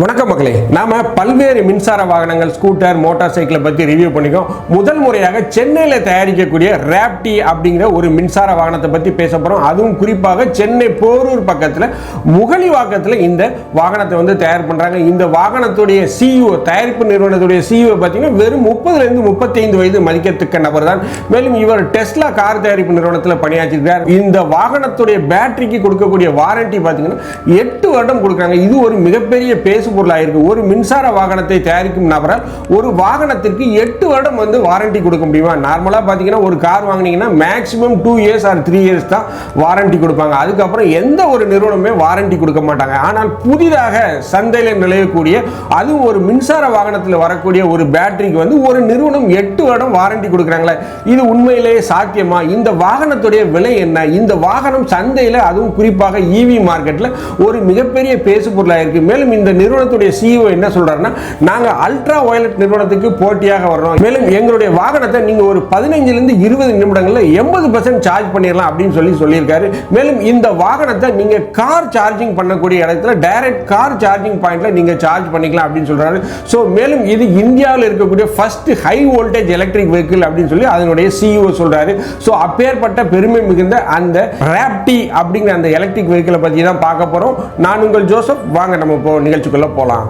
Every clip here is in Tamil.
வணக்கம் மக்களே நாம பல்வேறு மின்சார வாகனங்கள் ஸ்கூட்டர் மோட்டார் சைக்கிளை பத்தி ரிவ்யூ பண்ணிக்கோம். முதல் முறையாக சென்னையில் தயாரிக்கக்கூடிய ரேப்டி அப்படிங்கிற ஒரு மின்சார வாகனத்தை பத்தி பேச போறோம். அதுவும் குறிப்பாக சென்னை போரூர் பக்கத்துல முகலிவாக்கத்துல இந்த வாகனத்தை வந்து தயார் பண்றாங்க. இந்த வாகனத்துடைய சிஇஓ தயாரிப்பு நிறுவனத்துடைய சிஇஓ பார்த்தீங்கன்னா வெறும் முப்பதுல இருந்து முப்பத்தைந்து வயது மதிக்கத்தக்க நபர் தான். மேலும் இவர் டெஸ்லா கார் தயாரிப்பு நிறுவனத்தில் பணியாற்றிருக்கார் இந்த வாகனத்துடைய பேட்டரிக்கு கொடுக்கக்கூடிய வாரண்டி பார்த்தீங்கன்னா எட்டு வருடம் கொடுக்குறாங்க. இது ஒரு மிகப்பெரிய பேச பொருளாக இருக்குது ஒரு மின்சார வாகனத்தை தயாரிக்கும் நபரால் ஒரு வாகனத்திற்கு எட்டு வருடம் வந்து வாரண்டி கொடுக்க முடியுமா? நார்மலாக பார்த்தீங்கன்னா ஒரு கார் வாங்குனீங்கன்னா maximum two years or three years தான் வாரண்டி கொடுப்பாங்க. அதுக்கப்புறம் எந்த ஒரு நிறுவனமே வாரண்டி கொடுக்க மாட்டாங்க. ஆனால் புதிதாக சந்தையில் நிலையக்கூடிய அதுவும் ஒரு மின்சார வாகனத்தில் வரக்கூடிய ஒரு பேட்டரிக்கு வந்து ஒரு நிறுவனம் எட்டு வருடம் வாரண்டி கொடுக்குறாங்களே. இது உண்மையிலேயே சாத்தியமா? இந்த வாகனத்துடைய விலை என்ன? இந்த வாகனம் சந்தையில் அதுவும் குறிப்பாக இவி மார்க்கெட்டில் ஒரு மிகப்பெரிய பேசு பொருளாக இருக்கு மேலும் இந்த நிறுவனத்துடைய சிஇஓ என்ன சொல்றாருன்னா நாங்க அல்ட்ரா வயலட் நிறுவனத்துக்கு போட்டியாக வர்றோம். மேலும் எங்களுடைய வாகனத்தை நீங்க ஒரு பதினைஞ்சுல இருந்து இருபது நிமிடங்கள்ல எண்பது பர்சன்ட் சார்ஜ் பண்ணிடலாம் அப்படின்னு சொல்லி சொல்லியிருக்காரு. மேலும் இந்த வாகனத்தை நீங்க கார் சார்ஜிங் பண்ணக்கூடிய இடத்துல டைரக்ட் கார் சார்ஜிங் பாயிண்ட்ல நீங்க சார்ஜ் பண்ணிக்கலாம் அப்படின்னு சொல்றாரு. ஸோ மேலும் இது இந்தியாவில் இருக்கக்கூடிய first high voltage electric vehicle அப்படின்னு சொல்லி அதனுடைய சிஇஓ சொல்றாரு. ஸோ அப்பேற்பட்ட பெருமை மிகுந்த அந்த ரேப்டி அப்படிங்கிற அந்த எலக்ட்ரிக் வெஹிக்கிளை பற்றி தான் பார்க்க போறோம். நான் உங்கள் ஜோசப் வாங்க நம்ம இப்போ நிகழ்ச்சிக்குள்ள போகலாம்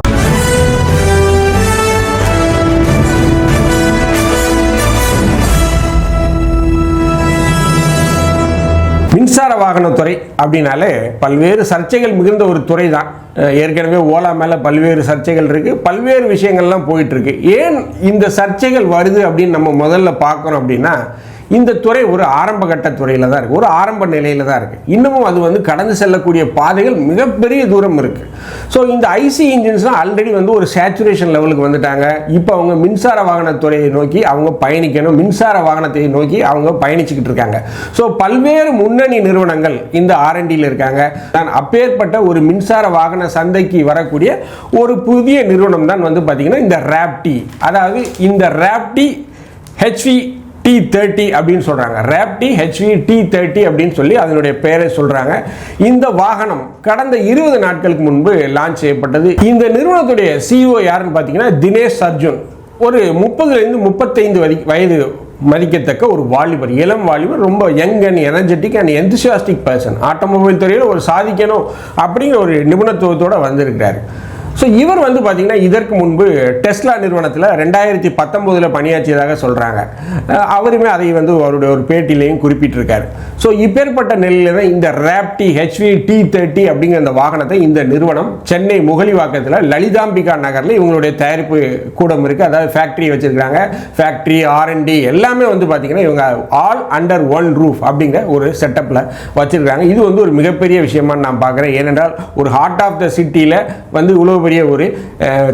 மின்சார வாகனத்துறை அப்படின்னாலே பல்வேறு சர்ச்சைகள் மிகுந்த ஒரு துறை தான். ஏற்கனவே ஓலா மேலே பல்வேறு சர்ச்சைகள் இருக்குது பல்வேறு விஷயங்கள்லாம் போயிட்டு இருக்கு. ஏன் இந்த சர்ச்சைகள் வருது அப்படின்னு நம்ம முதல்ல பார்க்குறோம் அப்படின்னா இந்த துறை ஒரு ஆரம்ப கட்ட துறையில் தான் இருக்குது ஒரு ஆரம்ப நிலையில் தான் இருக்குது இன்னமும் அது வந்து கடந்து செல்லக்கூடிய பாதைகள் மிகப்பெரிய தூரம் இருக்குது ஸோ இந்த ஐசி இன்ஜின்ஸ்லாம் ஆல்ரெடி வந்து ஒரு சேச்சுரேஷன் லெவலுக்கு வந்துட்டாங்க. இப்போ அவங்க மின்சார வாகன துறையை நோக்கி அவங்க பயணிக்கணும். மின்சார வாகனத்தை நோக்கி அவங்க பயணிச்சுக்கிட்டு இருக்காங்க. ஸோ பல்வேறு முன்னணி நிறுவனங்கள் இந்த ஆர்என்டியில் இருக்காங்க. நான் அப்பேற்பட்ட ஒரு மின்சார வாகன சந்தைக்கு வரக்கூடிய ஒரு புதிய நிறுவனம் தான் வந்து பார்த்தீங்கன்னா இந்த ரேப்டி அதாவது இந்த ரேப்டி ஹெச்வி டி தேர்ட்டி அப்படின்னு சொல்கிறாங்க ரேப்டி ஹெச்வி டி தேர்ட்டி அப்படின்னு சொல்லி அதனுடைய பெயரை சொல்கிறாங்க இந்த வாகனம் கடந்த இருபது நாட்களுக்கு முன்பு லான்ச் செய்யப்பட்டது. இந்த நிறுவனத்துடைய சிஇஓ யாருன்னு பார்த்தீங்கன்னா தினேஷ் அர்ஜுன். ஒரு முப்பதுலேருந்து முப்பத்தைந்து வதி வயது மதிக்கத்தக்க ஒரு வாலிபர் இளம் வாலிபர் ரொம்ப young and energetic and enthusiastic person automobile துறையில் ஒரு சாதிக்கணும் அப்படிங்கிற ஒரு நிபுணத்துவத்தோடு வந்திருக்கிறார். ஸோ இவர் வந்து பார்த்தீங்கன்னா இதற்கு முன்பு டெஸ்லா நிறுவனத்தில் ரெண்டாயிரத்தி பத்தொம்போதில் பணியாற்றியதாக சொல்கிறாங்க அவருமே அதை வந்து அவருடைய ஒரு பேட்டிலையும் குறிப்பிட்டிருக்காரு. ஸோ இப்பேற்பட்ட நிலையில் தான் இந்த ரேப்டி ஹெச்வி டி தேர்ட்டி அப்படிங்கிற அந்த வாகனத்தை இந்த நிறுவனம் சென்னை முகலிவாக்கத்தில் லலிதாம்பிகா நகரில் இவங்களுடைய தயாரிப்பு கூடம் இருக்குது அதாவது ஃபேக்ட்ரி வச்சுருக்காங்க ஃபேக்ட்ரி ஆர்என்டி எல்லாமே வந்து பார்த்தீங்கன்னா இவங்க ஆல் அண்டர் ஒன் ரூஃப் அப்படிங்கிற ஒரு செட்டப்பில் வச்சுருக்காங்க இது வந்து ஒரு மிகப்பெரிய விஷயமா நான் பார்க்குறேன் ஏனென்றால் ஒரு ஹார்ட் ஆஃப் த சிட்டியில் வந்து இவ்வளோ பெரிய ஒரு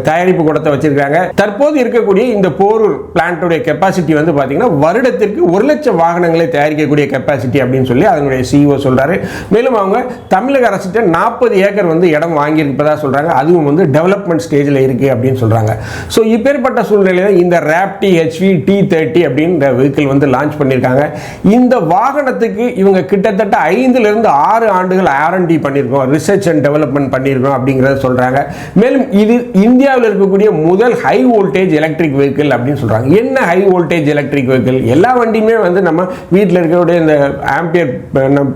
தயாரிப்பு கூடத்தை வச்சிருக்காங்க தற்போது இருக்கக்கூடிய இந்த போரூர் பிளான்ட்டுடைய கெப்பாசிட்டி வந்து பார்த்தீங்கன்னா வருடத்திற்கு ஒரு லட்சம் வாகனங்களை தயாரிக்கக்கூடிய கெப்பாசிட்டி அப்படின்னு சொல்லி அதனுடைய சிஇஓ சொல்றாரு. மேலும் அவங்க தமிழக அரசிட்ட நாற்பது ஏக்கர் வந்து இடம் வாங்கியிருப்பதா சொல்றாங்க. அதுவும் வந்து டெவலப்மெண்ட் ஸ்டேஜில் இருக்கு அப்படின்னு சொல்றாங்க. ஸோ இப்பேற்பட்ட சூழ்நிலையில் இந்த ரேப்டி ஹெச்வி டி தேர்ட்டி அப்படின்ற வெஹிக்கிள் வந்து லான்ச் பண்ணியிருக்காங்க. இந்த வாகனத்துக்கு இவங்க கிட்டத்தட்ட ஐந்துல இருந்து ஆறு ஆண்டுகள் ஆர்என்டி பண்ணியிருக்கோம். ரிசர்ச் அண்ட் டெவலப்மெண்ட் பண்ணியிருக்கோம் அப்படிங்கிறத சொல்றாங்க. மேலும் இது இந்தியாவில் இருக்கக்கூடிய முதல் ஹை வோல்டேஜ் எலக்ட்ரிக் வெஹிக்கிள் அப்படின்னு சொல்கிறாங்க என்ன ஹை வோல்டேஜ் எலக்ட்ரிக் வெஹிக்கிள் எல்லா வண்டியுமே வந்து நம்ம வீட்டில் இருக்கக்கூடிய இந்த ஆம்பியர்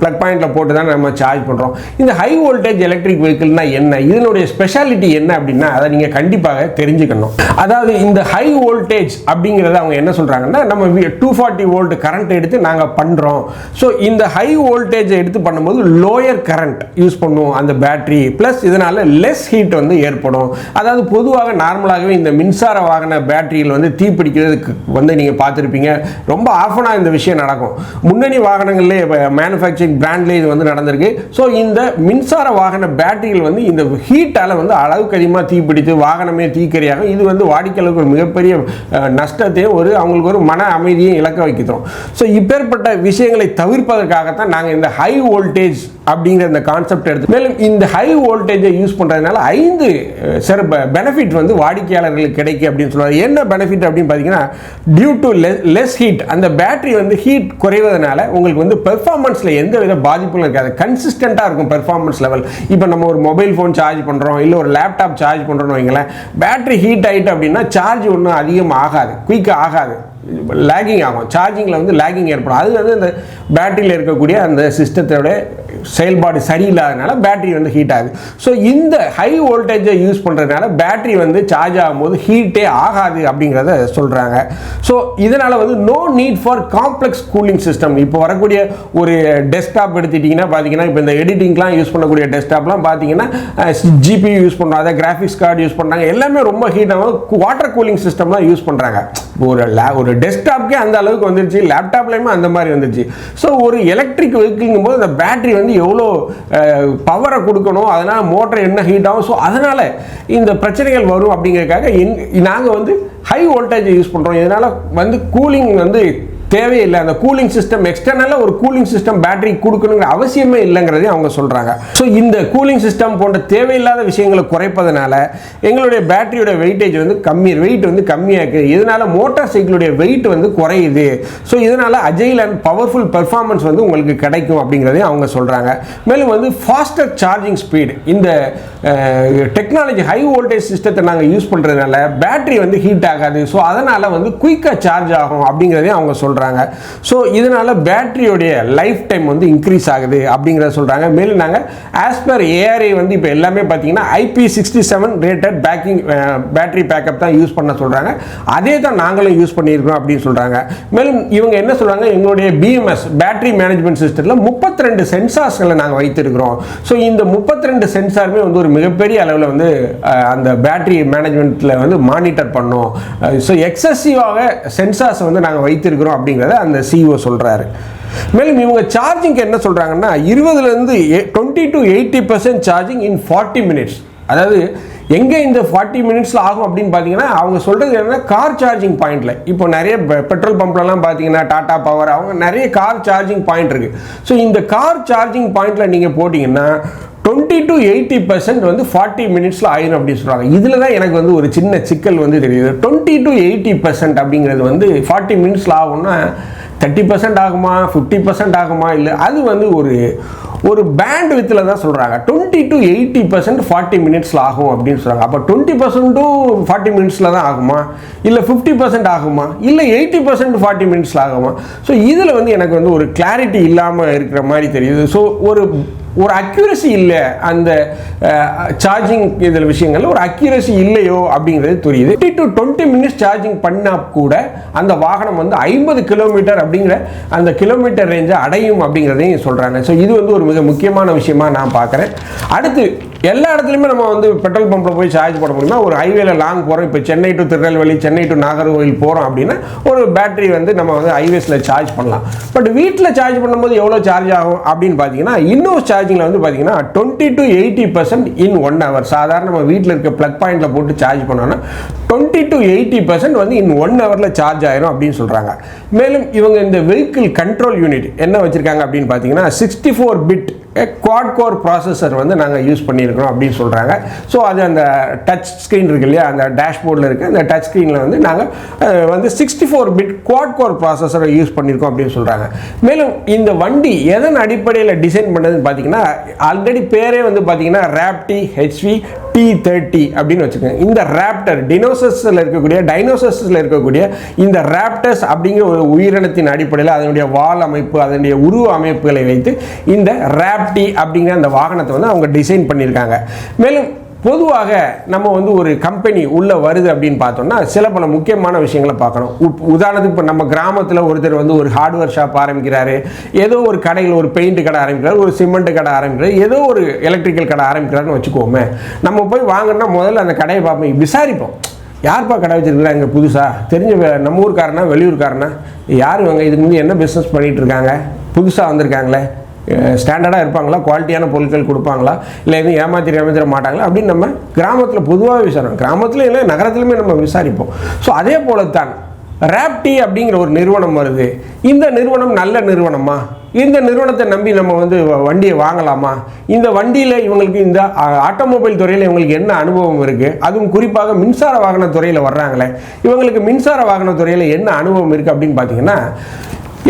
ப்ளக் பாயிண்டில் போட்டு தான் நம்ம சார்ஜ் பண்ணுறோம் இந்த ஹை வோல்டேஜ் எலக்ட்ரிக் வெஹிக்கிள்னா என்ன? இதனுடைய ஸ்பெஷாலிட்டி என்ன அப்படின்னா அதை நீங்கள் கண்டிப்பாக தெரிஞ்சுக்கணும். அதாவது இந்த ஹை வோல்டேஜ் அப்படிங்கிறத அவங்க என்ன சொல்கிறாங்கன்னா நம்ம டூ ஃபார்ட்டி வோல்ட் கரண்ட் எடுத்து நாங்கள் பண்ணுறோம் ஸோ இந்த ஹை வோல்டேஜை எடுத்து பண்ணும்போது லோயர் கரண்ட் யூஸ் பண்ணுவோம் அந்த பேட்டரி ப்ளஸ் இதனால் லெஸ் ஹீட் வந்து ஏற்படும் ஏற்படும். அதாவது பொதுவாக நார்மலாகவே இந்த மின்சார வாகன பேட்டரியில் வந்து தீப்பிடிக்கிறதுக்கு வந்து நீங்கள் பார்த்துருப்பீங்க. ரொம்ப ஆஃபனாக இந்த விஷயம் நடக்கும். முன்னணி வாகனங்கள்லே மேனுஃபேக்சரிங் பிராண்ட்லேயே இது வந்து நடந்திருக்கு. ஸோ இந்த மின்சார வாகன பேட்டரியில் வந்து இந்த ஹீட்டால் வந்து அளவுக்கு அதிகமாக தீப்பிடித்து வாகனமே தீக்கரியாகும். இது வந்து வாடிக்கையாளருக்கு ஒரு மிகப்பெரிய நஷ்டத்தையும் ஒரு அவங்களுக்கு ஒரு மன அமைதியும் இழக்க வைக்கிறோம் ஸோ இப்பேற்பட்ட விஷயங்களை தவிர்ப்பதற்காகத்தான் நாங்கள் இந்த ஹை வோல்டேஜ் அப்படிங்கிற இந்த கான்செப்ட் எடுத்து மேலும் இந்த ஹை வோல்டேஜை யூஸ் பண்ணுறதுனால ஐந்து சார் பெனிஃபிட் வந்து வாடிக்கையாளர்களுக்கு கிடைக்கும் அப்படின்னு சொல்லுவாங்க என்ன பெனிஃபிட் அப்படின்னு பார்த்தீங்கன்னா டியூ டு லெஸ் ஹீட் அந்த பேட்டரி வந்து ஹீட் குறைவதனால உங்களுக்கு வந்து பெர்ஃபார்மன்ஸில் எந்த வித பாதிப்பும் இருக்காது. கன்சிஸ்டண்ட்டாக இருக்கும் பெர்ஃபார்மன்ஸ் லெவல் இப்போ நம்ம ஒரு மொபைல் ஃபோன் சார்ஜ் பண்ணுறோம் இல்லை ஒரு லேப்டாப் சார்ஜ் பண்ணுறோம்னு வைங்களேன் பேட்டரி ஹீட் ஆகிட்டு அப்படின்னா சார்ஜ் ஒன்றும் அதிகம் ஆகாது குயிக்காக ஆகாது. லேகிங் ஆகும். சார்ஜிங்கில் வந்து லேகிங் ஏற்படும். அது வந்து அந்த பேட்டரியில் இருக்கக்கூடிய அந்த சிஸ்டத்தோட செயல்பாடு சரியில்லாதனால பேட்டரி வந்து ஹீட் ஆகுது. ஸோ இந்த ஹை வோல்டேஜை யூஸ் பண்ணுறதுனால பேட்டரி வந்து சார்ஜ் ஆகும்போது ஹீட்டே ஆகாது அப்படிங்கிறத சொல்கிறாங்க ஸோ இதனால் வந்து no need for complex cooling system இப்போ வரக்கூடிய ஒரு டெஸ்க்டாப் எடுத்துட்டிங்கன்னா பார்த்தீங்கன்னா இப்போ இந்த எடிட்டிங்லாம் யூஸ் பண்ணக்கூடிய டெஸ்க்டாப்லாம் பார்த்தீங்கன்னா ஜிபி யூஸ் பண்ணுறோம் அதை கிராஃபிக்ஸ் கார்டு யூஸ் பண்ணுறாங்க எல்லாமே ரொம்ப ஹீட் ஆகும். வாட்டர் கூலிங் சிஸ்டம்லாம் யூஸ் பண்ணுறாங்க ஒரு லே ஒரு டெஸ்க்டாப்க்கே அந்த அளவுக்கு வந்துருச்சு லேப்டாப்லேயுமே அந்த மாதிரி வந்துருச்சு. ஸோ ஒரு எலக்ட்ரிக் வெஹிக்கிள்ங்கும் போது அந்த பேட்டரி வந்து எவ்வளோ பவரை கொடுக்கணும் அதனால் மோட்டர் என்ன ஹீட் ஆகும்? ஸோ அதனால் இந்த பிரச்சனைகள் வரும் அப்படிங்கிறதுக்காக எங் நாங்கள் வந்து ஹை வோல்டேஜ் யூஸ் பண்ணுறோம் இதனால் வந்து கூலிங் வந்து தேவையில்லை. அந்த கூலிங் சிஸ்டம் எக்ஸ்டர்னலாக ஒரு கூலிங் சிஸ்டம் பேட்டரி கொடுக்கணுங்கிற அவசியமே இல்லைங்கிறதையும் அவங்க சொல்கிறாங்க ஸோ இந்த கூலிங் சிஸ்டம் போன்ற தேவையில்லாத விஷயங்களை குறைப்பதனால எங்களுடைய பேட்டரியோட வெயிட்டேஜ் வந்து கம்மி வெயிட் வந்து கம்மியாக இருக்குது இதனால் மோட்டார் சைக்கிளுடைய வெயிட் வந்து குறையுது. ஸோ இதனால் அஜைல் அண்ட் பவர்ஃபுல் பெர்ஃபார்மன்ஸ் வந்து உங்களுக்கு கிடைக்கும் அப்படிங்கிறதையும் அவங்க சொல்கிறாங்க மேலும் வந்து ஃபாஸ்டர் சார்ஜிங் ஸ்பீடு இந்த டெக்னாலஜி ஹை வோல்டேஜ் சிஸ்டத்தை நாங்கள் யூஸ் பண்ணுறதுனால பேட்டரி வந்து ஹீட் ஆகாது. ஸோ அதனால் வந்து குயிக்காக சார்ஜ் ஆகும் அப்படிங்கிறதையும் அவங்க சொல்கிறாங்க ஸோ இதனால் பேட்டரியோடைய லைஃப் டைம் வந்து இன்க்ரீஸ் ஆகுது அப்படிங்கிறத சொல்கிறாங்க மேலும் நாங்கள் ஆஸ் பர் ஏஆர்ஐ வந்து இப்போ எல்லாமே பார்த்தீங்கன்னா IP sixty seven rated packing battery backup தான் யூஸ் பண்ண சொல்கிறாங்க அதே தான் நாங்களும் யூஸ் பண்ணியிருக்கிறோம் அப்படின்னு சொல்கிறாங்க மேலும் இவங்க என்ன சொல்கிறாங்க எங்களுடைய பிஎம்எஸ் பேட்டரி மேனேஜ்மெண்ட் சிஸ்டத்தில் முப்பத்தி ரெண்டு சென்சார்ஸ்களை நாங்கள் வைத்திருக்கிறோம். ஸோ இந்த முப்பத்தி ரெண்டு சென்சாருமே வந்து ஒரு மிகப்பெரிய அளவில் வந்து அந்த பேட்டரி மேனேஜ்மெண்ட்டில் வந்து மானிட்டர் பண்ணோம். ஸோ எக்ஸசிவாக சென்சார்ஸ் வந்து நாங்கள் வைத்திருக்கிறோம் அப்படிங்கிறத அந்த சிஇஓ சொல்கிறாரு மேலும் இவங்க சார்ஜிங்க்கு என்ன சொல்கிறாங்கன்னா இருபதுலேருந்து twenty to eighty percent charging in forty minutes அதாவது எங்கே இந்த ஃபார்ட்டி மினிட்ஸில் ஆகும் அப்படின்னு பார்த்தீங்கன்னா அவங்க சொல்கிறது என்னென்னா கார் சார்ஜிங் பாயிண்டில் இப்போ நிறைய பெட்ரோல் பம்ப்லலாம் பார்த்தீங்கன்னா டாடா பவர் அவங்க நிறைய கார் சார்ஜிங் பாயிண்ட் இருக்குது ஸோ இந்த கார் சார்ஜிங் பாயிண்டில் நீங்கள் போட்டிங்கன்னா டுவெண்ட்டி டு எயிட்டி பர்சன்ட் வந்து ஃபார்ட்டி மினிட்ஸில் ஆயிரும் அப்படின்னு சொல்கிறாங்க இதில் தான் எனக்கு வந்து ஒரு சின்ன சிக்கல் வந்து தெரியுது. டுவெண்ட்டி டு எயிட்டி பர்சன்ட் அப்படிங்கிறது வந்து ஃபார்ட்டி மினிட்ஸில் ஆகும்னா தேர்ட்டி பர்சன்ட் ஆகுமா ஃபிஃப்டி பர்சன்ட் ஆகுமா? இல்லை அது வந்து ஒரு ஒரு பேண்ட் வித்தில் தான் சொல்கிறாங்க twenty to eighty percent forty மினிட்ஸில் ஆகும் அப்படின்னு சொல்கிறாங்க அப்போ டுவெண்ட்டி பர்சன்ட்டும் ஃபார்ட்டி மினிட்ஸில் தான் ஆகுமா? இல்லை ஃபிஃப்டி பர்சன்ட் ஆகுமா? இல்லை எயிட்டி பர்சன்ட் ஃபார்ட்டி மினிட்ஸில் ஆகுமா? ஸோ இதில் வந்து எனக்கு வந்து ஒரு கிளாரிட்டி இல்லாமல் இருக்கிற மாதிரி தெரியுது. ஸோ ஒரு ஒரு அக்யூரசி இல்லை அந்த சார்ஜிங் இதில் விஷயங்கள்ல ஒரு அக்யூரசி இல்லையோ அப்படிங்கிறது தெரியுது. Fifty to twenty minutes charging பண்ணால் கூட அந்த வாகனம் வந்து ஐம்பது கிலோமீட்டர் அப்படிங்கிற அந்த கிலோமீட்டர் ரேஞ்சை அடையும் அப்படிங்கிறதையும் சொல்கிறாங்க ஸோ இது வந்து ஒரு மிக முக்கியமான விஷயமா நான் பார்க்குறேன். அடுத்து எல்லா இடத்துலையுமே நம்ம வந்து பெட்ரோல் பம்பில் போய் சார்ஜ் போட முடியுமா? ஒரு ஹைவேல லாங் போகிறோம் இப்போ சென்னை டு திருநெல்வேலி சென்னை டு நாகர்கோவில் போகிறோம் அப்படின்னா ஒரு பேட்டரி வந்து நம்ம வந்து ஹைவேஸில் சார்ஜ் பண்ணலாம். பட் வீட்டில் சார்ஜ் பண்ணும்போது எவ்வளோ சார்ஜ் ஆகும் அப்படின்னு பார்த்தீங்கன்னா இன்னொரு சார்ஜிங்கில் வந்து பார்த்தீங்கன்னா twenty to eighty percent in one hour சாதாரண நம்ம வீட்டில் இருக்க ப்ளக் பாயிண்டில் போட்டு சார்ஜ் பண்ணோன்னா டுவெண்ட்டி டு எயிட்டி பர்சன்ட் வந்து இன் ஒன் ஹவரில் சார்ஜ் ஆயிரும் அப்படின்னு சொல்கிறாங்க மேலும் இவங்க இந்த வெஹிக்கிள் கண்ட்ரோல் யூனிட் என்ன வச்சுருக்காங்க அப்படின்னு பார்த்தீங்கன்னா sixty four bit quad core processor வந்து நாங்கள் யூஸ் பண்ணியிருக்கிறோம் அப்படின்னு சொல்கிறாங்க ஸோ அது அந்த டச் ஸ்க்ரீன் இருக்கு இல்லையா? அந்த டேஷ்போர்டில் இருக்குது அந்த டச் ஸ்க்ரீனில் வந்து நாங்கள் வந்து sixty four bit quad core ப்ராசஸரை use பண்ணியிருக்கோம் அப்படின்னு சொல்கிறாங்க மேலும் இந்த வண்டி எதன் அடிப்படையில் டிசைன் பண்ணதுன்னு பார்த்தீங்கன்னா ஆல்ரெடி பேரே வந்து பார்த்தீங்கன்னா ரேப்டி ஹெச்வி டி தேர்ட்டி அப்படின்னு வச்சுக்கோங்க. இந்த ரேப்டர் டினோசஸில் இருக்கக்கூடிய டைனோசஸில் இருக்கக்கூடிய இந்த ரேப்டர்ஸ் அப்படிங்கிற ஒரு உயிரினத்தின் அடிப்படையில் அதனுடைய வால் அமைப்பு அதனுடைய உருவ அமைப்புகளை வைத்து இந்த ரேப்டி அப்படிங்கிற அந்த வாகனத்தை வந்து அவங்க டிசைன் பண்ணியிருக்காங்க. மேலும் பொதுவாக நம்ம வந்து ஒரு கம்பெனி உள்ளே வருது அப்படின்னு பார்த்தோம்னா சில பல முக்கியமான விஷயங்களை பார்க்கணும். உப்- உதாரணத்துக்கு இப்போ நம்ம கிராமத்தில் ஒருத்தர் வந்து ஒரு ஹார்ட்வேர் ஷாப் ஆரம்பிக்கிறாரு. ஏதோ ஒரு கடையில் ஒரு பெயிண்ட் கடை ஆரம்பிக்கிறார் ஒரு சிமெண்ட் கடை ஆரம்பிக்கிறார் ஏதோ ஒரு எலக்ட்ரிக்கல் கடை ஆரம்பிக்கிறாருன்னு வச்சுக்கோமே நம்ம போய் வாங்கினா முதல்ல அந்த கடையை பார்ப்போம். விசாரிப்போம். யார்ப்பா கடை வச்சிருக்கிறா இங்கே புதுசாக தெரிஞ்ச நம்ம ஊருக்காரனா வெளியூர்காரனா யார் இவங்க? இதுக்கு முந்தைய என்ன பிஸ்னஸ் பண்ணிகிட்டு இருக்காங்க? புதுசாக வந்திருக்காங்களே. ஸ்டாண்டர்டாக இருப்பாங்களா? குவாலிட்டியான பொருட்கள் கொடுப்பாங்களா? இல்லை எதுவும் ஏமாத்திர ஏமாத்திர மாட்டாங்களா? அப்படின்னு நம்ம கிராமத்தில் பொதுவாக விசாரிப்போம். கிராமத்தில் இல்லை நகரத்துலையுமே நம்ம விசாரிப்போம். ஸோ அதே போல தான் ரேப்டி அப்படிங்கிற ஒரு நிறுவனம் வருது. இந்த நிறுவனம் நல்ல நிறுவனமா? இந்த நிறுவனத்தை நம்பி நம்ம வந்து வ- வண்டியை வாங்கலாமா? இந்த வண்டியில் இவங்களுக்கு இந்த ஆட்டோமொபைல் துறையில் இவங்களுக்கு என்ன அனுபவம் இருக்குது அதுவும் குறிப்பாக மின்சார வாகன துறையில் வர்றாங்களே. இவங்களுக்கு மின்சார வாகன துறையில் என்ன அனுபவம் இருக்குது அப்படின்னு பார்த்தீங்கன்னா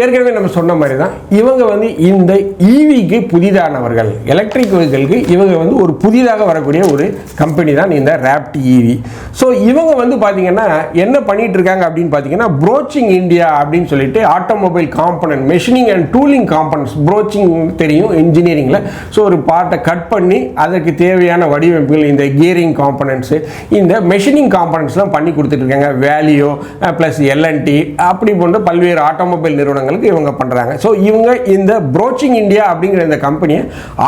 ஏற்கனவே நம்ம சொன்ன மாதிரி தான் இவங்க வந்து இந்த ஈவிக்கு புதிதானவர்கள். எலக்ட்ரிக் வெஹிக்கிளுக்கு இவங்க வந்து ஒரு புதிதாக வரக்கூடிய ஒரு கம்பெனி தான் இந்த ரேப்ட் ஈவி ஸோ இவங்க வந்து பார்த்தீங்கன்னா என்ன பண்ணிட்டு இருக்காங்க அப்படின்னு பார்த்தீங்கன்னா ப்ரோச்சிங் இந்தியா அப்படின்னு சொல்லிட்டு automobile component machining and tooling components broaching தெரியும் இன்ஜினியரிங்கில் ஸோ ஒரு பார்ட்டை கட் பண்ணி அதற்கு தேவையான வடிவமைப்புகள் இந்த கியரிங் காம்பனன்ட்ஸு இந்த மெஷினிங் காம்பனன்ட்ஸ்லாம் பண்ணி கொடுத்துட்டு இருக்காங்க. வேலியோ ப்ளஸ் எல்என்டி அப்படி போன்ற பல்வேறு ஆட்டோமொபைல் நிறுவனங்கள். நிறுவனங்களுக்கு இவங்க பண்ணுறாங்க ஸோ இவங்க இந்த ப்ரோச்சிங் இந்தியா அப்படிங்கிற இந்த கம்பெனியை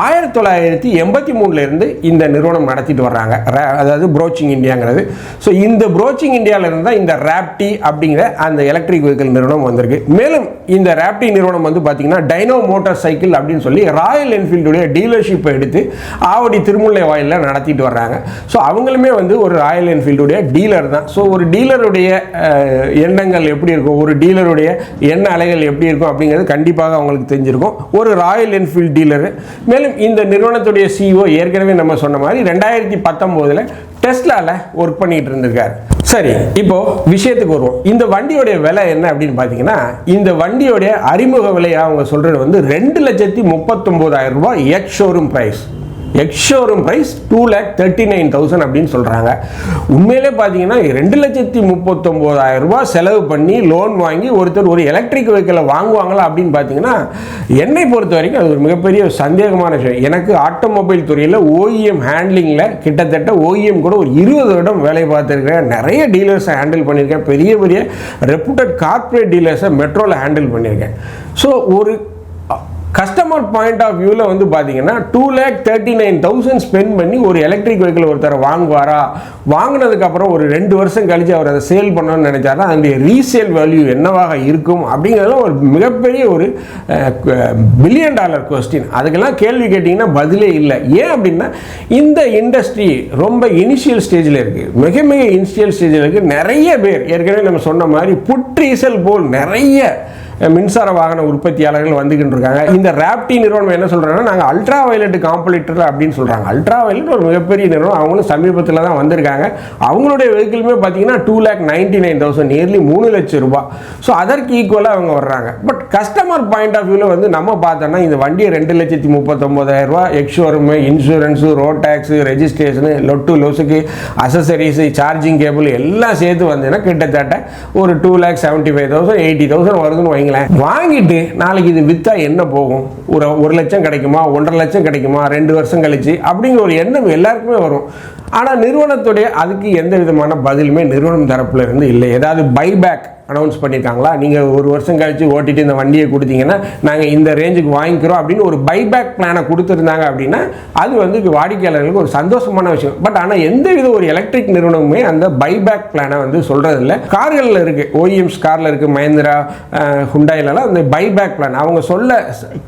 ஆயிரத்தி தொள்ளாயிரத்தி எண்பத்தி மூணுலேருந்து இந்த நிறுவனம் நடத்திட்டு வர்றாங்க. அதாவது ப்ரோச்சிங் இந்தியாங்கிறது ஸோ இந்த ப்ரோச்சிங் இந்தியாவிலேருந்து தான் இந்த ரேப்டி அப்படிங்கிற அந்த எலக்ட்ரிக் வெஹிக்கிள் நிறுவனம் வந்திருக்கு. மேலும் இந்த ரேப்டி நிறுவனம் வந்து பார்த்தீங்கன்னா டைனோ மோட்டார் சைக்கிள் அப்படின்னு சொல்லி ராயல் என்ஃபீல்டுடைய டீலர்ஷிப்பை எடுத்து ஆவடி திருமுல்லை வாயிலில் நடத்திட்டு வர்றாங்க. ஸோ அவங்களுமே வந்து ஒரு ராயல் என்ஃபீல்டுடைய டீலர் தான். ஸோ ஒரு டீலருடைய எண்ணங்கள் எப்படி இருக்கும்? ஒரு டீலருடைய எண்ண அலைகள் எப்படி இருக்கும் அப்படிங்கிறது கண்டிப்பாக அவங்களுக்கு தெரிஞ்சிருக்கும். ஒரு ராயல் என்ஃபீல்டு டீலர் மேலும் இந்த நிறுவனத்துடைய சிஇஓ ஏற்கனவே நம்ம சொன்ன மாதிரி ரெண்டாயிரத்தி பத்தொம்போதில் டெஸ்லாவில் ஒர்க் பண்ணிட்டு இருந்திருக்காரு. சரி இப்போ விஷயத்துக்கு வருவோம். இந்த வண்டியோடைய விலை என்ன அப்படின்னு பார்த்தீங்கன்னா இந்த வண்டியோடைய அறிமுக விலையை அவங்க சொல்றது வந்து ரெண்டு லட்சத்தி முப்பத்தொம்போதாயிரம் ரூபாய் ex showroom price ex showroom price two lakh thirty nine thousand அப்படின்னு சொல்கிறாங்க உண்மையிலே பார்த்தீங்கன்னா ரெண்டு லட்சத்தி முப்பத்தொம்போதாயிரம் ரூபாய் செலவு பண்ணி லோன் வாங்கி ஒருத்தர் ஒரு எலக்ட்ரிக் வெஹிக்கிளை வாங்குவாங்களா அப்படின்னு பார்த்தீங்கன்னா என்னை பொறுத்த வரைக்கும் அது ஒரு மிகப்பெரிய சந்தேகமான விஷயம். எனக்கு ஆட்டோமொபைல் துறையில் ஓஇஎம் ஹேண்ட்லிங்கில் கிட்டத்தட்ட ஓஇஎம் கூட ஒரு இருபது வருடம் வேலை பார்த்துருக்கேன் நிறைய டீலர்ஸை ஹேண்டில் பண்ணியிருக்கேன். பெரிய பெரிய ரெப்யூட்டட் கார்ப்பரேட் டீலர்ஸை மெட்ரோவில் ஹேண்டில் பண்ணியிருக்கேன். ஸோ ஒரு கஸ்டமர் பாயிண்ட் ஆஃப் வியூவில் வந்து பார்த்தீங்கன்னா two lakh thirty nine thousand spend பண்ணி ஒரு எலக்ட்ரிக் வெஹிக்கிள் ஒருத்தர் வாங்குவாரா? வாங்கினதுக்கப்புறம் ஒரு ரெண்டு வருஷம் கழிச்சு அவர் அதை சேல் பண்ணணும்னு நினைச்சாரா? அதனுடைய ரீசேல் வேல்யூ என்னவாக இருக்கும்? அப்படிங்கிறதுலாம் ஒரு மிகப்பெரிய ஒரு பில்லியன் டாலர் கொஸ்டின் அதுக்கெல்லாம் கேள்வி கேட்டிங்கன்னா பதிலே இல்லை. ஏன் அப்படின்னா இந்த இண்டஸ்ட்ரி ரொம்ப இனிஷியல் ஸ்டேஜில் இருக்குது மிக மிக இனிஷியல் ஸ்டேஜில் இருக்குது நிறைய பேர் ஏற்கனவே நம்ம சொன்ன மாதிரி புற்றீசல் போல் நிறைய மின்சார வாகன உற்பத்தியாளர்கள் வந்துகிட்டு இருக்காங்க இந்த ராப்டி நிறுவனம் என்ன சொல்கிறாங்கன்னா நாங்கள் அல்ட்ரா வயலட் காம்பலிட்டர் அப்படின்னு சொல்கிறாங்க அல்ட்ரா வயலட் ஒரு மிகப்பெரிய நிறுவனம். அவங்களும் சமீபத்தில் தான் வந்திருக்காங்க. அவங்களுடைய வெஹிக்கிளுமே பார்த்தீங்கன்னா two lakh ninety nine thousand nearly மூணு லட்சம் ரூபாய். ஸோ அதற்கு ஈக்குவலாக அவங்க வர்றாங்க. பட் கஸ்டமர் பாயிண்ட் ஆஃப் வியூவில் வந்து நம்ம பார்த்தோம்னா இந்த வண்டியை ரெண்டு லட்சத்தி முப்பத்தொம்போதாயிரம் ரூபா ex showroom insurance road tax registration லொட்டு லொசுக்கு அசசரிஸு சார்ஜிங் கேபிள் எல்லாம் சேர்த்து வந்தீங்கன்னா கிட்டத்தட்ட ஒரு two lakh seventy five thousand eighty thousand வருதுன்னு வைங்களேன் வாங்கிட்டு நாளைக்கு இது விற்றா என்ன போகும்? ஒரு ஒரு லட்சம் கிடைக்குமா? ஒன்றரை லட்சம் கிடைக்குமா? ரெண்டு வருஷம் கழிச்சு அப்படிங்கிற ஒரு எண்ணம் எல்லாருக்குமே வரும். ஆனால் நிறுவனத்துடைய அதுக்கு எந்த விதமான பதிலுமே நிறுவனம் தரப்புல இருந்து இல்லை. ஏதாவது பைபேக் அனௌன்ஸ் பண்ணியிருக்காங்களா நீங்கள் ஒரு வருஷம் கழித்து ஓட்டிட்டு இந்த வண்டியை கொடுத்தீங்கன்னா நாங்கள் இந்த ரேஞ்சுக்கு வாங்கிக்கிறோம் அப்படின்னு ஒரு பைபேக் பிளானை கொடுத்துருந்தாங்க அப்படின்னா அது வந்து வாடிக்கையாளர்களுக்கு ஒரு சந்தோஷமான விஷயம். பட் ஆனால் எந்த வித ஒரு எலக்ட்ரிக் நிறுவனமுமே அந்த பைபேக் பிளானை வந்து சொல்கிறது இல்லை கார்களில் இருக்குது ஓஇஎம்ஸ் காரில் இருக்குது மஹேந்திரா ஹுண்டாயிலலாம் அந்த பைபேக் பிளான் அவங்க சொல்ல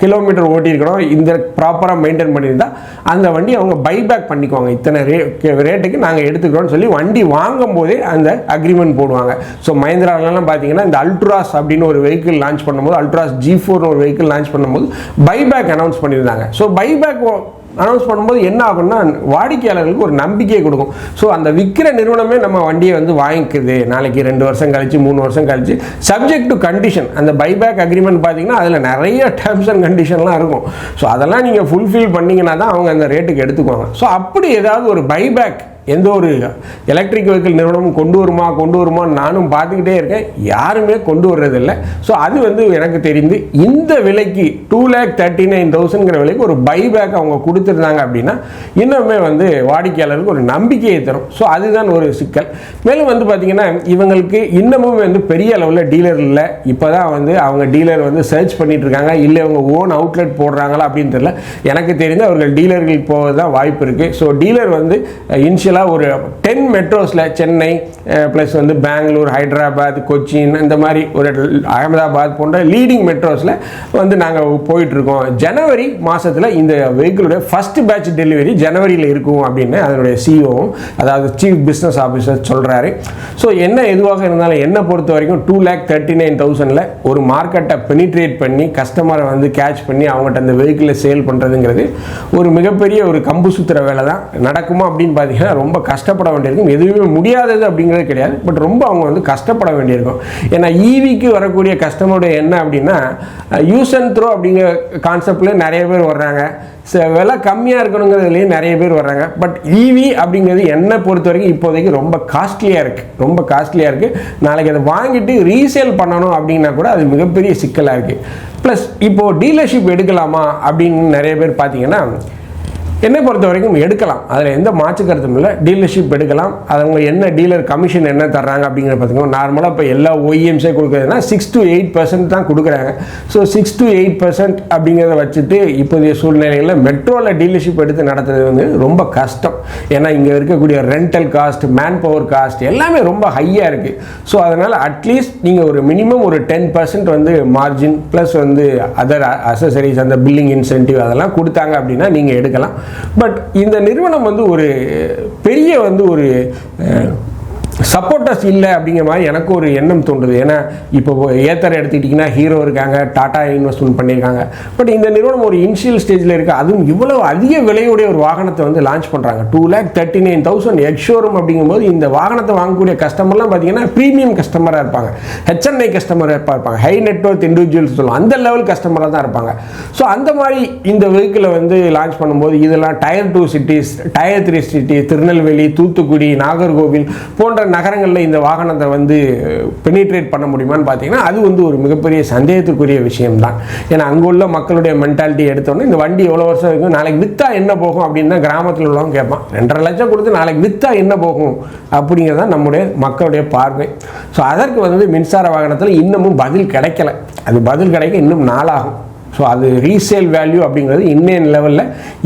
கிலோமீட்டர் ஓட்டியிருக்கணும் இந்த ப்ராப்பராக மெயின்டைன் பண்ணியிருந்தா அந்த வண்டி அவங்க பைபேக் பண்ணிக்குவாங்க. இத்தனை ரே ரேட்டுக்கு நாங்கள் எடுத்துக்கிறோம்னு சொல்லி வண்டி வாங்கும் போதே அந்த அக்ரிமெண்ட் போடுவாங்க. ஸோ மஹேந்திராலாம் பார்த்தீங்கன்னா இந்த அல்ட்ராஸ் அப்படின்னு ஒரு வெஹிக்கிள் லான்ச் பண்ணும்போது அல்ட்ராஸ் ஜி ஃபோர்னு ஒரு வெஹிக்கிள் லான்ச் பண்ணும்போது பைபேக் அனௌன்ஸ் பண்ணியிருந்தாங்க. ஸோ பைபேக் அனௌன்ஸ் பண்ணும்போது என்ன ஆகும்னா வாடிக்கையாளர்களுக்கு ஒரு நம்பிக்கையை கொடுக்கும். ஸோ அந்த விற்கிற நிறுவனமே நம்ம வண்டியை வந்து வாங்கிக்குது. நாளைக்கு ரெண்டு வருஷம் கழிச்சு மூணு வருஷம் கழிச்சு சப்ஜெக்ட் டு கண்டிஷன் அந்த பைபேக் அக்ரிமெண்ட் பார்த்தீங்கன்னா அதில் நிறைய டேர்ம்ஸ் அண்ட் கண்டிஷன்லாம் இருக்கும். ஸோ அதெல்லாம் நீங்கள் ஃபுல்ஃபில் பண்ணீங்கன்னா தான் அவங்க அந்த ரேட்டுக்கு எடுத்துக்குவாங்க. ஸோ அப்படி ஏதாவது ஒரு பைபேக் எந்த ஒரு எலக்ட்ரிக் வெஹிக்கிள் நிறுவனமும் கொண்டு வருமா கொண்டு வருமா நானும் பார்த்துக்கிட்டே இருக்கேன். யாருமே கொண்டு வர்றதில்லை. ஸோ அது வந்து எனக்கு தெரிந்து இந்த விலைக்கு டூ லேக் தேர்ட்டி நைன் தௌசண்ட்ங்கிற விலைக்கு ஒரு பைபேக் அவங்க கொடுத்துருந்தாங்க அப்படின்னா இன்னுமே வந்து வாடிக்கையாளருக்கு ஒரு நம்பிக்கையை தரும். ஸோ அதுதான் ஒரு சிக்கல். மேலும் வந்து பார்த்தீங்கன்னா இவங்களுக்கு இன்னமும் வந்து பெரிய அளவில் டீலர் இல்லை. இப்போ தான் வந்து அவங்க டீலர் வந்து சர்ச் பண்ணிகிட்டு இருக்காங்க இல்லை இவங்க ஓன் அவுட்லெட் போடுறாங்களா அப்படின்னு தெரியல. எனக்கு தெரிந்து அவர்கள் டீலர்களுக்கு போக தான் வாய்ப்பு இருக்குது ஸோ டீலர் வந்து இனிஷியலாக டோட்டலாக ஒரு டென் மெட்ரோஸில் சென்னை ப்ளஸ் வந்து பெங்களூர் ஹைதராபாத் கொச்சின் இந்த மாதிரி ஒரு அகமதாபாத் போன்ற லீடிங் மெட்ரோஸில் வந்து நாங்கள் போயிட்டுருக்கோம். ஜனவரி மாதத்தில் இந்த வெஹிக்கிளுடைய ஃபஸ்ட் பேட்ச் டெலிவரி ஜனவரியில் இருக்கும் அப்படின்னு அதனுடைய சிஓவும் அதாவது சீஃப் பிஸ்னஸ் ஆஃபீஸர் சொல்கிறாரு ஸோ என்ன எதுவாக இருந்தாலும் என்னை பொறுத்த வரைக்கும் டூ லேக் தேர்ட்டி நைன் தௌசண்டில் ஒரு மார்க்கெட்டை பெனிட்ரேட் பண்ணி கஸ்டமரை வந்து கேட்ச் பண்ணி அவங்ககிட்ட அந்த வெஹிக்கிளை சேல் பண்ணுறதுங்கிறது ஒரு மிகப்பெரிய ஒரு கம்பு சுத்துற வேலை தான் நடக்குமா அப்படின்னு பார்த்தீங்கன்னா ரொம்ப கஷ்டப்பட வேண்டியிருக்கும். எதுவுமே முடியாதது அப்படிங்கிறது கிடையாது. பட் ரொம்ப அவங்க வந்து கஷ்டப்பட வேண்டியிருக்கும். ஏன்னா ஈவிக்கு வரக்கூடிய கஸ்டமருடைய என்ன அப்படின்னா யூஸ் அண்ட் த்ரோ அப்படிங்கிற கான்செப்டில் நிறைய பேர் வர்றாங்க. ச- விலை கம்மியாக இருக்கணுங்கிறதுலேயும் நிறைய பேர் வர்றாங்க. பட் ஈவி அப்படிங்கிறது என்னை பொறுத்த வரைக்கும் இப்போதைக்கு ரொம்ப காஸ்ட்லியாக இருக்குது ரொம்ப காஸ்ட்லியாக இருக்குது நாளைக்கு அதை வாங்கிட்டு ரீசேல் பண்ணணும் அப்படின்னா கூட அது மிகப்பெரிய சிக்கலாக இருக்குது ப்ளஸ் இப்போது டீலர்ஷிப் எடுக்கலாமா அப்படின்னு நிறைய பேர் பார்த்தீங்கன்னா என்னை பொறுத்த வரைக்கும் எடுக்கலாம். அதில் எந்த மாற்று கருத்தும் இல்லை. டீலர்ஷிப் எடுக்கலாம். அது அவங்க என்ன டீலர் கமிஷன் என்ன தர்றாங்க அப்படிங்கிறத பார்த்தீங்கன்னா நார்மலாக இப்போ எல்லா ஒய்எம்ஸே கொடுக்குறதுனா சிக்ஸ் டு எயிட் பர்சன்ட் தான் கொடுக்குறாங்க. So six to eight percent அப்படிங்கிறத வச்சுட்டு இப்போதைய சூழ்நிலையில் மெட்ரோவில் டீலர்ஷிப் எடுத்து நடத்துறது வந்து ரொம்ப கஷ்டம். ஏன்னா இங்கே இருக்கக்கூடிய rental cost man power cost எல்லாமே ரொம்ப ஹையாக இருக்குது ஸோ அதனால் அட்லீஸ்ட் நீங்கள் ஒரு மினிமம் ஒரு டென் பர்சன்ட் வந்து மார்ஜின் ப்ளஸ் வந்து அதர் அசசரிஸ் அந்த பில்லிங் இன்சென்டிவ் அதெல்லாம் கொடுத்தாங்க அப்படின்னா நீங்கள் எடுக்கலாம். பட் இந்த நிறுவனம் வந்து ஒரு பெரிய வந்து ஒரு சப்போர்ட்டர்ஸ் இல்லை அப்படிங்கிற மாதிரி எனக்கு ஒரு எண்ணம் தோன்றுது. ஏன்னா இப்போ ஏத்தர் எடுத்துக்கிட்டிங்கன்னா ஹீரோ இருக்காங்க டாடா இன்வெஸ்ட்மெண்ட் பண்ணியிருக்காங்க. பட் இந்த நிறுவனம் ஒரு இனிஷியல் ஸ்டேஜில் இருக்குது அதுவும் இவ்வளவு அதிக விலையுடைய ஒரு வாகனத்தை வந்து லான்ச் பண்ணுறாங்க two lakh thirty nine thousand ex showroom அப்படிங்கும்போது இந்த வாகனத்தை வாங்கக்கூடிய கஸ்டமர்லாம் பார்த்தீங்கன்னா ப்ரீமியம் கஸ்டமராக இருப்பாங்க. ஹெச்என்ஐ கஸ்டமராக இருப்பாங்க. ஹை நெட்ஒர்க் இண்டிவிஜுவல்ஸ் சொல்லுவோம் அந்த லெவல் கஸ்டமராக தான் இருப்பாங்க. ஸோ அந்த மாதிரி இந்த வெஹிக்கிளை வந்து லான்ச் பண்ணும்போது இதெல்லாம் tier two cities tier three city Tirunelveli Thoothukudi Nagercoil போன்ற நகரங்களில் இந்த வாகனத்தை வந்து பெனிட்ரேட் பண்ண முடியுமான்னு பார்த்தீங்கன்னா அது வந்து ஒரு மிகப்பெரிய சந்தேகத்துக்குரிய விஷயம்தான். ஏன்னா அங்கே உள்ள மக்களுடைய மென்டாலிட்டி எடுத்தோன்னே இந்த வண்டி எவ்வளோ வருஷம் இருக்கும் நாளைக்கு விற்றா என்ன போகும் அப்படின்னு தான் கிராமத்தில் உள்ளவங்க கேட்பான். ரெண்டரை லட்சம் கொடுத்து நாளைக்கு விற்றா என்ன போகும் அப்படிங்கிறது தான் நம்முடைய மக்களுடைய பார்வை. ஸோ அதற்கு வந்து மின்சார வாகனத்தில் இன்னமும் பதில் கிடைக்கல. அது பதில் கிடைக்க இன்னும் நாளாகும். ஸோ அது ரீசேல் வேல்யூ அப்படிங்கிறது இன்னேன் லெவலில்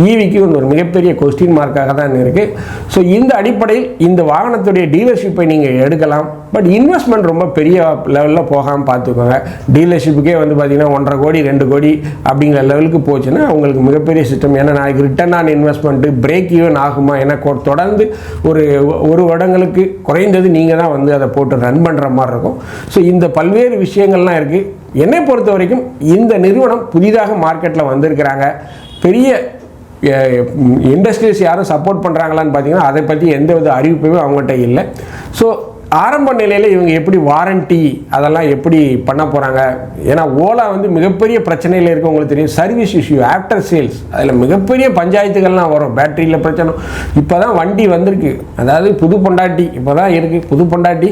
ஈவிக்கு வந்து ஒரு மிகப்பெரிய கொஸ்டின் மார்க்காக தான் இருக்குது ஸோ இந்த அடிப்படையில் இந்த வாகனத்துடைய டீலர்ஷிப்பை நீங்கள் எடுக்கலாம். பட் இன்வெஸ்ட்மெண்ட் ரொம்ப பெரிய லெவலில் போகாமல் பார்த்துக்கோங்க. டீலர்ஷிப்புக்கே வந்து பார்த்தீங்கன்னா ஒன்றரை கோடி ரெண்டு கோடி அப்படிங்கிற லெவலுக்கு போச்சுன்னா உங்களுக்கு மிகப்பெரிய சிஸ்டம் ஏன்னா நாளைக்கு return on investment break even ஆகுமா? ஏன்னா தொடர்ந்து ஒரு ஒரு வருடங்களுக்கு குறைந்தது நீங்கள் தான் வந்து அதை போட்டு ரன் பண்ணுற மாதிரி இருக்கும். ஸோ இந்த பல்வேறு விஷயங்கள்லாம் இருக்குது என்னை பொறுத்த வரைக்கும் இந்த நிறுவனம் புதிதாக மார்க்கெட்டில் வந்திருக்கிறாங்க. பெரிய இண்டஸ்ட்ரீஸ் யாரும் சப்போர்ட் பண்ணுறாங்களான்னு பார்த்தீங்கன்னா அதை பற்றி எந்த வித அறிவிப்புமே அவங்ககிட்ட இல்லை. ஸோ ஆரம்ப நிலையில் இவங்க எப்படி வாரண்டி அதெல்லாம் எப்படி பண்ண போகிறாங்க ஏன்னா ஓலா வந்து மிகப்பெரிய பிரச்சனையில் இருக்கவங்களுக்கு தெரியும். சர்வீஸ் இஷ்யூ ஆஃப்டர் சேல்ஸ் அதில் மிகப்பெரிய பஞ்சாயத்துகள்லாம் வரும். பேட்டரியில் பிரச்சனை. இப்போ தான் வண்டி வந்திருக்கு. அதாவது புது பொண்டாட்டி இப்போ தான் இருக்குது புது பொண்டாட்டி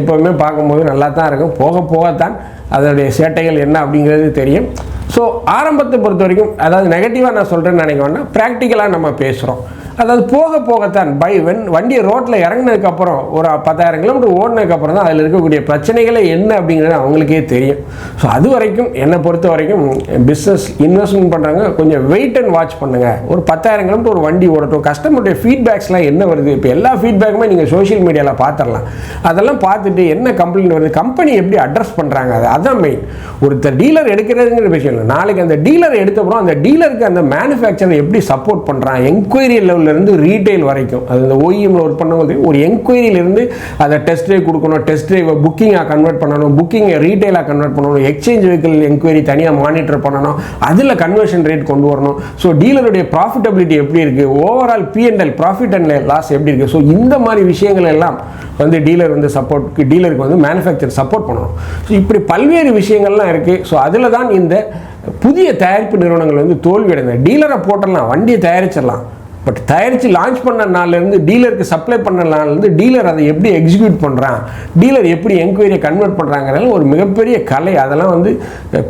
எப்போவுமே பார்க்கும்போது நல்லா தான் இருக்கும். போக போகத்தான் அதனுடைய சேட்டைகள் என்ன அப்படிங்கிறது தெரியும். ஸோ ஆரம்பத்தை பொறுத்த வரைக்கும் அதாவது நெகட்டிவாக நான் சொல்கிறேன்னு நினைக்க ப்ராக்டிக்கலாக நம்ம பேசுகிறோம் அதாவது போக போகத்தான் பை வென் வண்டியை ரோட்டில் இறங்கினதுக்கப்புறம் ஒரு பத்தாயிரம் கிலோமீட்டர் ஓடினதுக்கப்புறம் தான் அதில் இருக்கக்கூடிய பிரச்சனைகளை என்ன அப்படிங்கிறது அவங்களுக்கே தெரியும். ஸோ அது வரைக்கும் என்னை பொறுத்த வரைக்கும் பிஸ்னஸ் இன்வெஸ்ட்மெண்ட் பண்ணுறாங்க கொஞ்சம் வெயிட் அண்ட் வாட்ச் பண்ணுங்கள் ஒரு பத்தாயிரம் கிலோமீட்டர் ஒரு வண்டி ஓடட்டும். கஸ்டமருடைய ஃபீட்பேக்ஸ்லாம் என்ன வருது? இப்போ எல்லா ஃபீட்பேக்குமே நீங்கள் சோஷியல் மீடியாவில் பார்த்துடலாம் அதெல்லாம் பார்த்துட்டு என்ன கம்ப்ளைண்ட் வருது? கம்பெனி எப்படி அட்ரஸ் பண்ணுறாங்க அது அதான் மெயின் ஒருத்தர் டீலர் எடுக்கிறதுங்கிற விஷயம் இல்லை. நாளைக்கு அந்த டீலர் எடுத்தப்புறம் அந்த டீலருக்கு அந்த மேனுஃபேக்சரை எப்படி சப்போர்ட் பண்ணுறான் என்கொயரி இருந்து ரீட்டைல் வரைக்கும். அது இந்த ஓஇஎம்ல ஒர்க் பண்ணும்போது ஒரு என்கொயரியிலேருந்து அதை டெஸ்ட் ட்ரைவ் கொடுக்கணும் டெஸ்ட் ட்ரைவை புக்கிங்காக கன்வெர்ட் பண்ணணும் புக்கிங்கை ரீட்டைலாக கன்வெர்ட் பண்ணணும் எக்ஸ்சேஞ்ச் வெஹிக்கிள் என்கொயரி தனியாக மானிட்டர் பண்ணணும் அதில் கன்வர்ஷன் ரேட் கொண்டு வரணும். ஸோ டீலருடைய ப்ராஃபிட்டபிலிட்டி எப்படி இருக்குது overall PNL profit and loss எப்படி இருக்குது ஸோ இந்த மாதிரி விஷயங்கள் எல்லாம் வந்து டீலர் வந்து சப்போர்ட் டீலருக்கு வந்து மேனுஃபேக்சர் சப்போர்ட் பண்ணணும். ஸோ இப்படி பல்வேறு விஷயங்கள்லாம் இருக்குது ஸோ அதில் தான் இந்த புதிய தயாரிப்பு நிறுவனங்கள் வந்து தோல்வி டீலரை போட்டலாம் வண்டியை தயாரிச்சிடலாம். பட் தயாரித்து லான்ச் பண்ண நாள்லேருந்து டீலருக்கு சப்ளை பண்ண நாள்லேருந்து டீலர் அதை எப்படி எக்ஸிக்யூட் பண்ணுறான் டீலர் எப்படி என்கொயரியை கன்வெர்ட் பண்ணுறாங்கிறது ஒரு மிகப்பெரிய கலை. அதெல்லாம் வந்து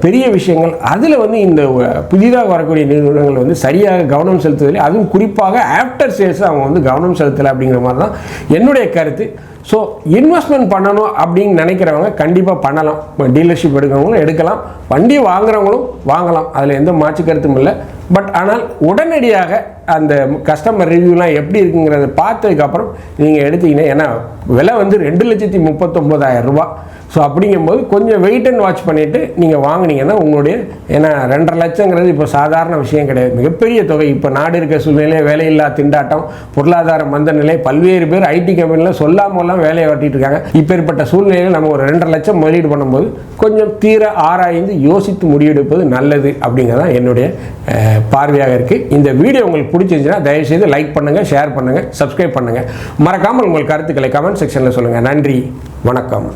பெரிய விஷயங்கள். அதில் வந்து இந்த புதிதாக வரக்கூடிய நிறுவனங்கள் வந்து சரியாக கவனம் செலுத்துவதில்லை. அதுவும் குறிப்பாக ஆஃப்டர் சேல்ஸ் அவங்க வந்து கவனம் செலுத்தலை அப்படிங்கிற மாதிரி தான் என்னுடைய கருத்து. ஸோ இன்வெஸ்ட்மெண்ட் பண்ணணும் அப்படின்னு நினைக்கிறவங்க கண்டிப்பாக பண்ணலாம். டீலர்ஷிப் எடுக்கிறவங்களும் எடுக்கலாம். வண்டி வாங்குறவங்களும் வாங்கலாம். அதில் எந்த மாற்று கருத்தும் இல்லை. பட் ஆனால் உடனடியாக அந்த கஸ்டமர் ரிவ்யூலாம் எப்படி இருக்குங்கிறத பார்த்ததுக்கப்புறம் நீங்கள் எடுத்தீங்கன்னா ஏன்னா விலை வந்து ரெண்டு லட்சத்தி முப்பத்தொம்போதாயிரம் ரூபா ஸோ அப்படிங்கும்போது கொஞ்சம் வெயிட் அண்ட் வாட்ச் பண்ணிவிட்டு நீங்கள் வாங்குனீங்கன்னா உங்களுடைய ஏன்னா ரெண்டரை லட்சங்கிறது இப்போ சாதாரண விஷயம் கிடையாது. மிகப்பெரிய தொகை. இப்போ நாடு இருக்க சூழ்நிலை வேலையில்லா திண்டாட்டம் பொருளாதார மந்த நிலை பல்வேறு பேர் ஐடி கம்பெனியில் சொல்லாமலாம் வேலையை வட்டிட்டு இருக்காங்க. இப்பேற்பட்ட சூழ்நிலையில் நம்ம ஒரு ரெண்டரை லட்சம் முதலீடு பண்ணும்போது கொஞ்சம் தீர ஆராய்ந்து யோசித்து முடிவெடுப்பது நல்லது அப்படிங்கிறதான் என்னுடைய பார்வையாக இருக்குது இந்த வீடியோ உங்களுக்கு பிடிச்சிருந்துச்சுன்னா தயவுசெய்து லைக் பண்ணுங்கள் ஷேர் பண்ணுங்கள் சப்ஸ்கிரைப் பண்ணுங்கள் மறக்காமல் உங்கள் கருத்துக்களை கமெண்ட் செக்ஷனில் சொல்லுங்கள் நன்றி வணக்கம்.